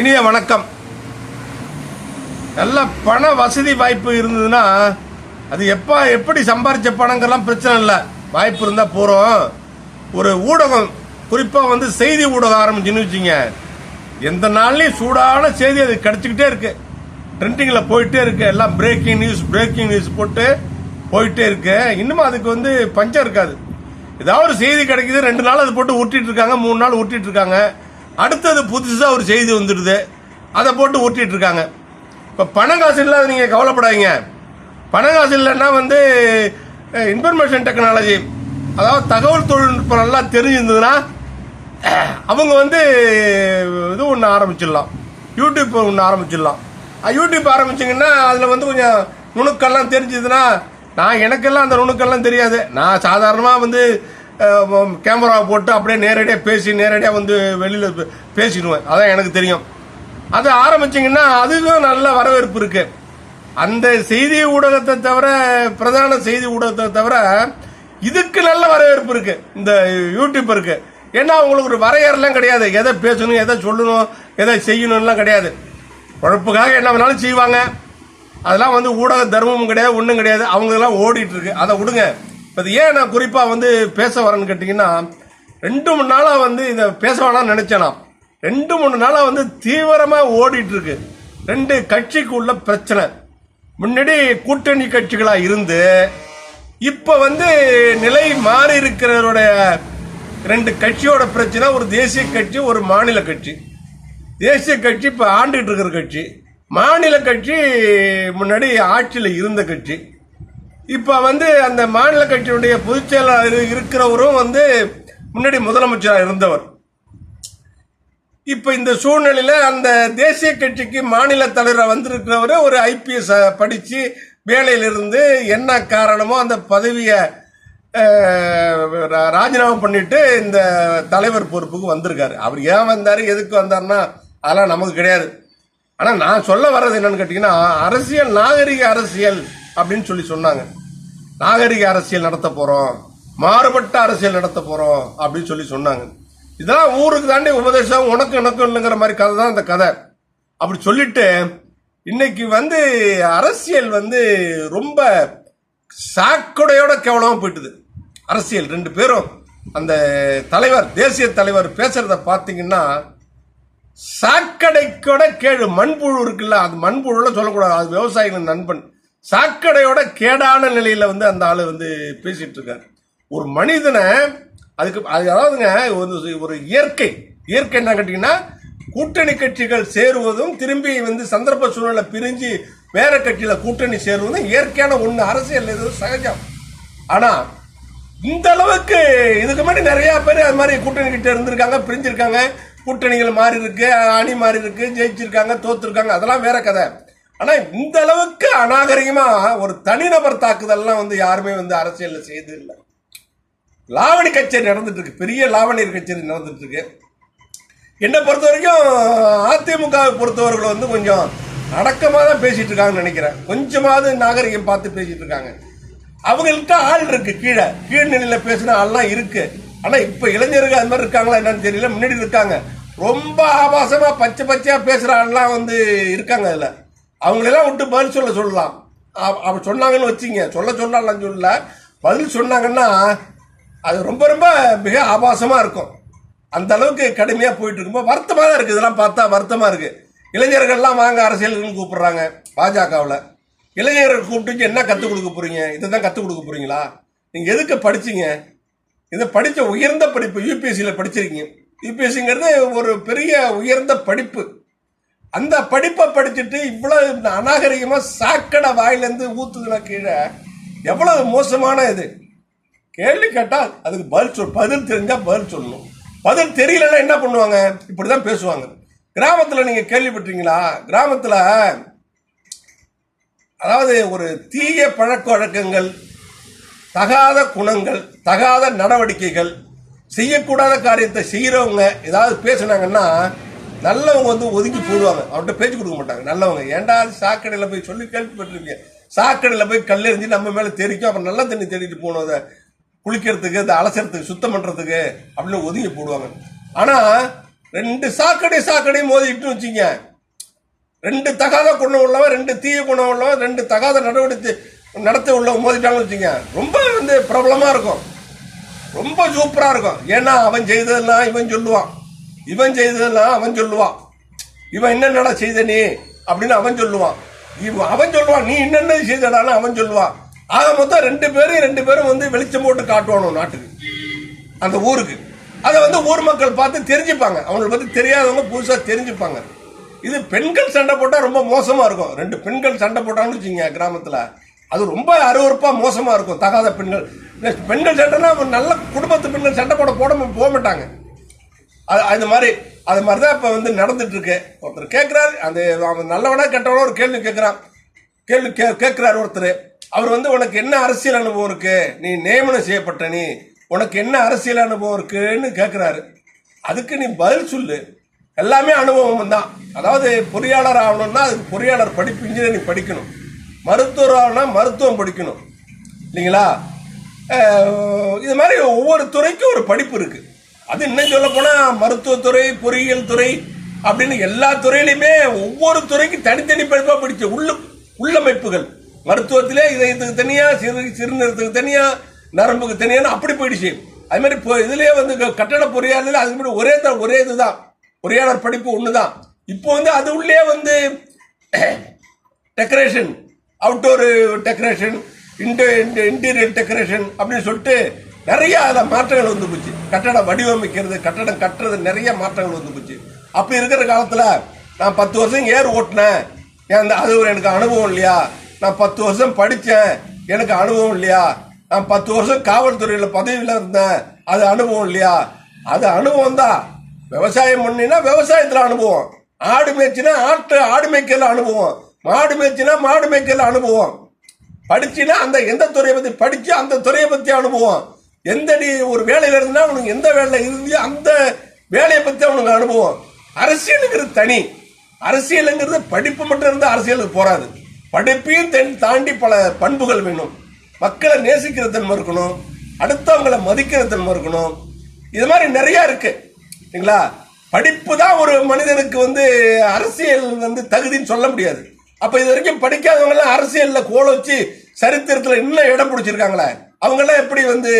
இனிய வணக்கம். நல்ல பண வசதி வாய்ப்பு இருந்ததுன்னா அது எப்போ எப்படி சம்பாரிச்ச பணங்கள்லாம் பிரச்சனை இல்லை. வாய்ப்பு இருந்தால் போகிறோம் ஒரு ஊடகம் குறிப்பாக வந்து செய்தி ஊடகம் ஆரம்பிச்சுன்னு வச்சுங்க. எந்த நாள்லையும் சூடான செய்தி அது கிடச்சிக்கிட்டே இருக்கு. ட்ரெண்டிங்கில் போயிட்டே இருக்கு. எல்லாம் பிரேக்கிங் நியூஸ் பிரேக்கிங் நியூஸ் போட்டு போயிட்டே இருக்கு. இன்னும் அதுக்கு வந்து பஞ்சம் இருக்காது. ஏதாவது ஒரு செய்தி கிடைக்குது ரெண்டு நாள் அது போட்டு உருட்டிட்டு இருக்காங்க மூணு நாள் உருட்டிட்டு இருக்காங்க. அடுத்தது புதுசாக ஒரு செய்தி வந்துடுது. அதை போட்டு உருட்டிட்டு இருக்காங்க இப்போ பணம் காசு இல்லாத நீங்கள் கவலைப்படாதீங்க. பணம் காசு இல்லைன்னா வந்து இன்ஃபர்மேஷன் டெக்னாலஜி அதாவது தகவல் தொழில்நுட்பம் நல்லா தெரிஞ்சிருந்ததுன்னா அவங்க வந்து இது ஒன்று ஆரம்பிச்சிடலாம். யூடியூப் ஒன்று ஆரம்பிச்சிடலாம். யூடியூப் ஆரம்பிச்சிங்கன்னா அதில் வந்து கொஞ்சம் நுணுக்கெல்லாம் தெரிஞ்சதுன்னா நான் எனக்கெல்லாம் அந்த நுணுக்கெல்லாம் தெரியாது. நான் சாதாரணமாக வந்து கேமரா போட்டு அப்படியே நேரடியாக பேசி நேரடியாக வந்து வெளியில் பேசிடுவேன். அதான் எனக்கு தெரியும். அதை ஆரம்பிச்சிங்கன்னா அதுக்கும் நல்ல வரவேற்பு இருக்கு. அந்த செய்தி ஊடகத்தை தவிர பிரதான செய்தி ஊடகத்தை தவிர இதுக்கு நல்ல வரவேற்பு இருக்கு. இந்த யூடியூப் இருக்குது ஏன்னா அவங்களுக்கு ஒரு வரையறைலாம் கிடையாது. எதை பேசணும் எதை சொல்லணும் எதை செய்யணும்லாம் கிடையாது. உழைப்புக்காக என்ன வேணாலும் செய்வாங்க. அதெல்லாம் வந்து ஊடக தர்மமும் கிடையாது ஒன்றும் கிடையாது. அவங்கெல்லாம் ஓடிட்டு இருக்கு. அதை விடுங்க. இப்போ இது ஏன் நான் குறிப்பாக வந்து பேச வரேன்னு கேட்டிங்கன்னா ரெண்டு மூணு நாளாக வந்து இதை பேச வேணாம்னு நினச்சேன். நான் ரெண்டு மூணு நாளாக வந்து தீவிரமாக ஓடிட்டுருக்கு. ரெண்டு கட்சிக்குள்ள பிரச்சனை. முன்னாடி கூட்டணி கட்சிகளாக இருந்து இப்போ வந்து நிலை மாறி இருக்கிறவருடைய ரெண்டு கட்சியோட பிரச்சனை ஒரு தேசிய கட்சி ஒரு மாநில கட்சி. தேசிய கட்சி இப்போ ஆண்டுகிட்டு இருக்கிற கட்சி. மாநில கட்சி முன்னாடி ஆட்சியில் இருந்த கட்சி. இப்போ வந்து அந்த மாநில கட்சியினுடைய பொதுச் செயலாளர் இருக்கிறவரும் வந்து முன்னாடி முதலமைச்சராக இருந்தவர். இப்போ இந்த சூழ்நிலையில அந்த தேசிய கட்சிக்கு மாநில தலைவராக வந்திருக்கிறவர் ஒரு ஐபிஎஸ் படித்து வேலையிலிருந்து என்ன காரணமோ அந்த பதவியை ராஜினாமா பண்ணிட்டு இந்த தலைவர் பொறுப்புக்கு வந்திருக்காரு. அவர் ஏன் வந்தார் எதுக்கு வந்தாருன்னா அதெல்லாம் நமக்கு கிடையாது. ஆனால் நான் சொல்ல வர்றது என்னன்னு கேட்டிங்கன்னா அரசியல் நாகரிக அரசியல் அப்படின்னு சொல்லி சொன்னாங்க. நாகரிக அரசியல் நடத்த போகிறோம் மாறுபட்ட அரசியல் நடத்த போகிறோம் அப்படின்னு சொல்லி சொன்னாங்க. இதெல்லாம் ஊருக்கு தாண்டி உபதேசம் உனக்கு எனக்கும் இல்லைங்கிற மாதிரி கதை தான் இந்த கதை. அப்படி சொல்லிட்டு இன்னைக்கு வந்து அரசியல் வந்து ரொம்ப சாக்கடையோட கேவலமாக போயிட்டுது. அரசியல் ரெண்டு பேரும் அந்த தலைவர் தேசிய தலைவர் பேசுறத பார்த்தீங்கன்னா சாக்கடைக்கோட கேடு மண்புழு இருக்குல்ல அது மண்புழுல சொல்லக்கூடாது. அது விவசாயிகளின் நண்பன். சாக்கடையோட கேடான நிலையில வந்து அந்த ஆள் வந்து பேசிட்டு இருக்கார். ஒரு மனிதனை அதுக்கு அது அதாவதுங்க ஒரு இயற்கை. இயற்கை என்ன கேட்டீங்கன்னா கூட்டணி கட்சிகள் சேருவதும் திரும்பி வந்து சந்தர்ப்ப சூழ்நிலை பிரிஞ்சு வேற கட்சியில கூட்டணி சேருவதும் இயற்கையான ஒண்ணு அரசியல் இது சகஜம். ஆனா இந்த அளவுக்கு இதுக்கு முன்னாடி நிறைய பேர் அது மாதிரி கூட்டணி கிட்ட இருந்திருக்காங்க பிரிஞ்சிருக்காங்க. கூட்டணிகள் மாறி இருக்கு அணி மாறி இருக்கு ஜெயிச்சிருக்காங்க தோத்துருக்காங்க. அதெல்லாம் வேற கதை. ஆனா இந்த அளவுக்கு அநாகரிகமா ஒரு தனிநபர் தாக்குதல்லாம் வந்து யாருமே வந்து அரசியல்ல செய்து இல்லை லாவணி கச்சேரி நடந்துட்டு இருக்கு பெரிய லாவணியர் கச்சேரி நடந்துட்டு இருக்கு என்னை பொறுத்த வரைக்கும் அதிமுகவை பொறுத்தவர்கள் வந்து கொஞ்சம் அடக்கமாக தான் பேசிட்டு இருக்காங்கன்னு நினைக்கிறேன். கொஞ்சமாவது நாகரிகம் பார்த்து பேசிட்டு இருக்காங்க அவங்கள்ட்ட ஆள் இருக்கு கீழே. கீழ்நிலையில பேசின ஆள்லாம் இருக்கு. ஆனா இப்ப இளைஞர்கள் அது மாதிரி இருக்காங்களா என்னன்னு தெரியல. முன்னாடி இருக்காங்க. ரொம்ப ஆபாசமா பச்சை பச்சையா பேசுற ஆள்லாம் வந்து இருக்காங்க அதுல. அவங்களெல்லாம் விட்டு பதில் சொல்ல சொல்லலாம். அவ- சொன்னாங்கன்னு வச்சுங்க. சொல்ல சொன்னாலும் சொல்ல பதில் சொன்னாங்கன்னா அது ரொம்ப ரொம்ப மிக ஆபாசமாக இருக்கும். அந்த அளவுக்கு கடுமையாக போயிட்டு இருக்கும்போது வருத்தமாக தான் இருக்குது. இதெல்லாம் பார்த்தா வருத்தமாக இருக்குது இளைஞர்கள்லாம் வாங்க அரசியலுக்குன்னு கூப்பிட்றாங்க பாஜகவில். இளைஞர்கள் கூப்பிட்டு என்ன கற்றுக் கொடுக்க போகிறீங்க இதை தான் கற்றுக் கொடுக்க போகிறீங்களா நீங்கள் எதுக்கு படிச்சீங்க? இதை படித்த உயர்ந்த படிப்பு யூபிஎஸ்சியில் படிச்சிருக்கீங்க. யூபிஎஸ்சிங்கிறது ஒரு பெரிய உயர்ந்த படிப்பு. அந்த படிப்பை படிச்சுட்டு இவ்வளவு இந்த அநாகரிகமா சாக்கடை வாயிலேருந்து ஊத்துதுன கீழே எவ்வளவு மோசமான இது? கேள்வி கேட்டால் அதுக்கு பதில் சொல் பதில் தெரிஞ்சா பதில் சொல்லணும். பதில் தெரியலன்னா என்ன பண்ணுவாங்க? இப்படிதான் பேசுவாங்க. கிராமத்தில் நீங்க கேள்விப்பட்டீங்களா கிராமத்தில் அதாவது ஒரு தீய பழக்க வழக்கங்கள் தகாத குணங்கள் தகாத நடவடிக்கைகள் செய்யக்கூடாத காரியத்தை செய்கிறவங்க ஏதாவது பேசுனாங்கன்னா நல்லவங்க வந்து ஒதுக்கி போடுவாங்க. அவர்கிட்ட பேச்சு கொடுக்க மாட்டாங்க. நல்லவங்க. ஏண்டா சாக்கடையில் போய் சொல்லி கேள்விப்பட்டிருக்கீங்க சாக்கடையில் போய் கல்லெறிஞ்சு நம்ம மேலே தெரிக்கும் அப்புறம் நல்ல தண்ணி தேடிட்டு போகணும். அதை குளிக்கிறதுக்கு அதை அலசறதுக்கு சுத்தம் பண்ணுறதுக்கு அப்படின்னு ஒதுங்கி போடுவாங்க. ஆனால் ரெண்டு சாக்கடை சாக்கடை மோதிட்டு வச்சுங்க. ரெண்டு தகாத குணம் உள்ளவன் ரெண்டு தீய குணம் உள்ளவன் ரெண்டு தகாத நடவடிக்கை நடத்த உள்ளவன் மோதிட்டாங்கன்னு வச்சுங்க. ரொம்ப வந்து பிரபலமாக இருக்கும். ரொம்ப சூப்பராக இருக்கும். ஏன்னா அவன் செய்ததெல்லாம் இவன் சொல்லுவான். இவன் செய்ததெல்லாம் அவன் சொல்லுவான். இவன் என்னென்னடா செய்த நீ? அப்படின்னு அவன் சொல்லுவான். இவன் அவன் சொல்லுவான் நீ என்னென்ன செய்தடான்னு அவன் சொல்லுவான். ஆக மொத்தம் ரெண்டு பேரும் ரெண்டு பேரும் வந்து வெளிச்சம் போட்டு காட்டுவானோ நாட்டுக்கு. அந்த ஊருக்கு. அதை வந்து ஊர் மக்கள் பார்த்து தெரிஞ்சுப்பாங்க. அவங்களை பற்றி தெரியாதவங்க புதுசாக தெரிஞ்சுப்பாங்க. இது பெண்கள் சண்டை போட்டால் ரொம்ப மோசமாக இருக்கும். ரெண்டு பெண்கள் சண்டை போட்டாங்கன்னு வச்சுங்க கிராமத்தில். அது ரொம்ப அருவறுப்பாக மோசமாக இருக்கும். தகாத பெண்கள். பெண்கள் சண்டைனா நல்ல குடும்பத்து பெண்கள் சண்டை போட போட போக மாட்டாங்க. அது அது மாதிரி அது மாதிரி தான் இப்போ வந்து நடந்துட்டு இருக்கு ஒருத்தர் கேட்குறாரு அந்த அவன் நல்லவனா கெட்டவனா ஒரு கேள்வி கேட்குறான் கேள்வி கே கேட்குறாரு ஒருத்தர். அவர் வந்து உனக்கு என்ன அரசியல் அனுபவம் இருக்கு? நீ நியமனம் செய்யப்பட்ட நீ. உனக்கு என்ன அரசியல் அனுபவம் இருக்குன்னு கேட்குறாரு அதுக்கு நீ பதில் சொல்லு. எல்லாமே அனுபவம் தான். அதாவது பொறியாளர் ஆகணும்னா அதுக்கு பொறியாளர் படிப்பு இன்ஜினியரிங் படிக்கணும். மருத்துவர் ஆகணும்னா மருத்துவம் படிக்கணும். இல்லைங்களா? இது மாதிரி ஒவ்வொரு துறைக்கும் ஒரு படிப்பு இருக்குது அது இன்னும் சொல்ல போனா மருத்துவத்துறை பொறியியல் துறை அப்படின்னு எல்லா துறையிலுமே ஒவ்வொரு துறைக்கும் தனித்தனி படிப்பா படிச்ச உள்ள உள்ளமைப்புகள். மருத்துவத்திலே இதை இதுக்கு தனியா சிறு சிறுநீரத்துக்கு தனியா நரம்புக்கு தனியான்னு அப்படி போயிடுச்சு. அது மாதிரி இப்போ இதுலயே வந்து கட்டட பொறியாளர் அது மாதிரி ஒரே தான் ஒரே இதுதான். பொறியாளர் படிப்பு ஒண்ணுதான். இப்போ வந்து அது உள்ளே வந்து decoration outdoor decoration interior decoration அப்படின்னு சொல்லிட்டு நிறைய அதில் மாற்றங்கள் வந்து போச்சு. கட்டடம் வடிவமைக்கிறது கட்டடம் கட்டுறது நிறைய மாற்றங்கள் வந்து போச்சு. அப்படி இருக்கிற காலத்தில் நான் பத்து வருஷம் ஏர் ஓட்டினேன். அந்த அது ஒரு எனக்கு அனுபவம் இல்லையா? நான் பத்து வருஷம் படித்தேன் எனக்கு அனுபவம் இல்லையா? நான் பத்து வருஷம் காவல்துறையில் பதவியில் இருந்தேன். அது அனுபவம் இல்லையா? அது அனுபவம் தான். விவசாயம் பண்ணினா விவசாயத்தில் அனுபவம். ஆடு மேய்ச்சினா ஆட்டு ஆடு மேய்க்கல அனுபவம். மாடு மேய்ச்சினா மாடு மேய்க்கல அனுபவம். படிச்சுன்னா அந்த எந்த துறையை பற்றி படித்து அந்த துறையை பற்றி அனுபவம். எந்த நீ ஒரு வேலையில இருந்தா உனக்கு எந்த வேலை இருந்தியோ அந்த வேலையை பத்தி அவனுக்கு அனுபவம். அரசியலுங்கிறது தனி. அரசியலுங்கிறது படிப்பு மட்டும் இருந்தால் அரசியலுக்கு போறாது. படிப்பையும் தென்- தாண்டி பல பண்புகள் வேணும். மக்களை நேசிக்கிற தன்மை இருக்கணும். அடுத்தவங்களை மதிக்கிற தன்மை இருக்கணும். இது மாதிரி நிறைய இருக்கு. சரிங்களா படிப்பு தான் ஒரு மனிதனுக்கு வந்து அரசியல் வந்து தகுதின்னு சொல்ல முடியாது. அப்ப இது வரைக்கும் படிக்காதவங்க எல்லாம் அரசியல்ல கோல வச்சு சரித்திரத்துல இன்னும் இடம் பிடிச்சிருக்காங்களே? அவங்கெல்லாம் எப்படி வந்து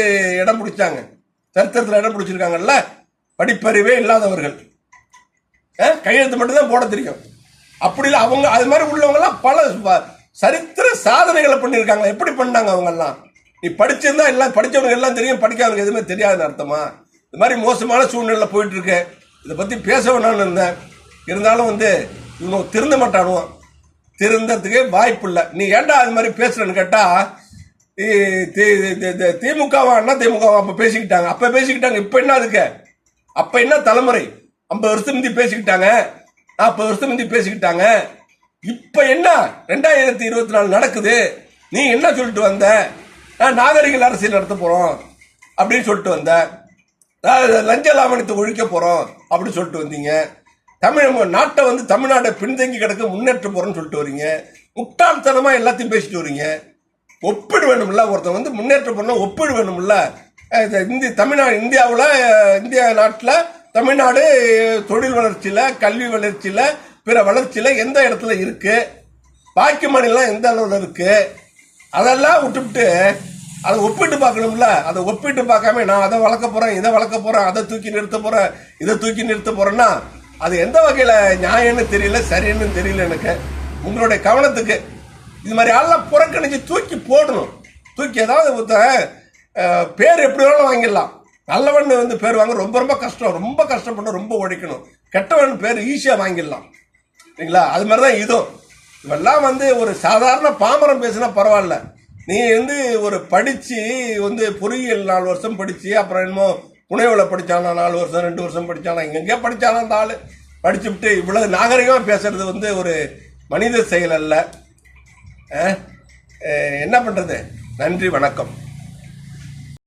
இடம் பிடிச்சாங்க? சரித்திரத்தில் இடம் பிடிச்சிருக்காங்கல்ல? படிப்பறிவே இல்லாதவர்கள். கையெழுத்து மட்டும்தான் போட தெரியும். அப்படி இல்லை அவங்க அது மாதிரி உள்ளவங்கெல்லாம் பல சரித்திர சாதனைகளை பண்ணியிருக்காங்க. எப்படி பண்ணாங்க அவங்கெல்லாம்? நீ படிச்சிருந்தா எல்லாம் படித்தவங்க எல்லாம் தெரியும் படிக்காதவங்க எதுவுமே தெரியாதுன்னு அர்த்தமா? இது மாதிரி மோசமான சூழ்நிலை போயிட்டு இருக்கு இதை பற்றி பேச வேணாம்னு இருந்தேன். இருந்தாலும் வந்து இவங்க திருந்த மாட்டானுவோம் திருந்ததுக்கே வாய்ப்பு இல்லை. நீ ஏன்டா அது மாதிரி பேசுறேன்னு கேட்டால் திமுகவா அண்ணா திமுகவா? அப்ப பேசிக்கிட்டாங்க. அப்ப பேசிக்கிட்டாங்க. இப்ப என்ன அதுக்கு? அப்ப என்ன தலைமுறை? ஐம்பது வருஷம் முந்தி பேசிக்கிட்டாங்க. நாற்பது வருஷம் முந்தி பேசிக்கிட்டாங்க. இப்ப என்ன? ரெண்டாயிரத்தி இருபத்தி நாலு நடக்குது. நீ என்ன சொல்லிட்டு வந்த? நான் நாகரிகள் அரசியல் நடத்த போறோம். அப்படின்னு சொல்லிட்டு வந்த. லஞ்ச லாவணத்தை ஒழிக்க போறோம். அப்படின்னு சொல்லிட்டு வந்தீங்க. தமிழ் நாட்டை வந்து தமிழ்நாட்டை பின்தங்கி கிடக்க முன்னேற்ற போறோம்னு சொல்லிட்டு வரீங்க. முட்டாள்தனமா எல்லாத்தையும் பேசிட்டு வரீங்க. ஒப்பிடு வேணும்ல ஒருத்தர் வந்து முன்னேற்ற போறோம்னா ஒப்பிடு வேணும்ல இந்தி இந்திய தமிழ்நாடு இந்தியாவில் இந்தியா நாட்டில் தமிழ்நாடு தொழில் வளர்ச்சியில் கல்வி வளர்ச்சியில் பிற வளர்ச்சியில் எந்த இடத்துல இருக்கு? பாக்கி மாநிலம் எந்த அளவில் இருக்கு? அதெல்லாம் விட்டுவிட்டு அதை ஒப்பிட்டு பார்க்கணும்ல. அதை ஒப்பிட்டு பார்க்காம நான் அதை வளர்க்க போகிறேன் இதை வளர்க்க போகிறேன் அதை தூக்கி நிறுத்த போகிறேன் இதை தூக்கி நிறுத்த போகிறேன்னா அது எந்த வகையில் நியாயம்னு தெரியல சரின்னு தெரியல எனக்கு. உங்களுடைய கவனத்துக்கு இது மாதிரி ஆள்லாம் புறக்கணிச்சு தூக்கி போடணும். தூக்கி ஏதாவது ஒருத்தன், பேர் எப்படி வேணாலும் வாங்கிடலாம். நல்லவன் வந்து பேர் வாங்க ரொம்ப ரொம்ப கஷ்டம். ரொம்ப கஷ்டப்பட்டு ரொம்ப உழைக்கணும். கெட்டவன் பேர் ஈஸியாக வாங்கிடலாம். சரிங்களா? அது மாதிரி தான் இதுவும். இவெல்லாம் வந்து ஒரு சாதாரண பாமரம் பேசினா பரவாயில்ல. நீ வந்து ஒரு படித்து வந்து பொறியியல் நாலு வருஷம் படித்து அப்புறம் என்னமோ புனைவில் படிச்சானா நாலு வருஷம் ரெண்டு வருஷம் படிச்சானா எங்கெங்கேயோ படித்தானா அந்த ஆள். படிச்சுவிட்டு இவ்வளவு நாகரிகமாக பேசுறது வந்து ஒரு மனித செயல் அல்ல. என்ன பண்ணுறது நன்றி வணக்கம்.